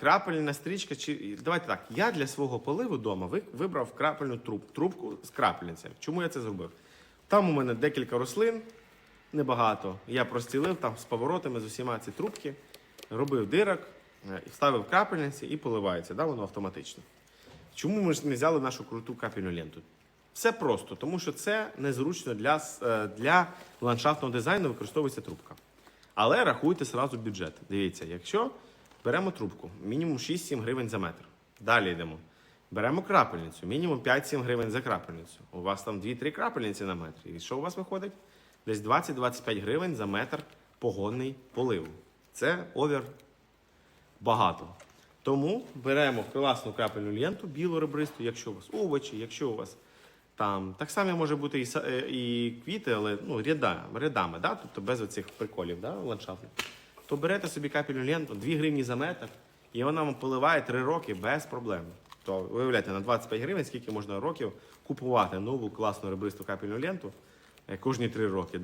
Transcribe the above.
Крапельна стрічка. Чи давайте так. Я для свого поливу вдома вибрав крапельну труб, трубку з крапельницями. Чому я це зробив? Там у мене декілька рослин, небагато. Я простілив там з поворотами з усіма ці трубки, робив дирок, е, вставив крапельниці і поливається. Да, воно автоматично. Чому ми ж не взяли нашу круту капельну ленту? Все просто, тому що це незручно для, е, для ландшафтного дизайну використовується трубка. Але рахуйте сразу бюджет. Дивіться, якщо беремо трубку, мінімум 6-7 гривень за метр. Далі йдемо. Беремо крапельницю, мінімум 5-7 гривень за крапельницю. У вас там 2-3 крапельниці на метр. І що у вас виходить? Десь 20-25 гривень за метр погонний поливу. Це овер багато. Тому беремо класну крапельну ленту, білу ребристу, якщо у вас овочі, якщо у вас там так само може бути і, е, і квіти, але ну, ряда, рядами, да? тобто без оцих приколів да? ландшафтних. То берете собі капельну ленту, 2 гривні за метр, і вона вам поливає 3 роки без проблем. То виявляєте, на 25 гривень, скільки можна років купувати нову класну ребристу капельну ленту е, кожні 3 роки.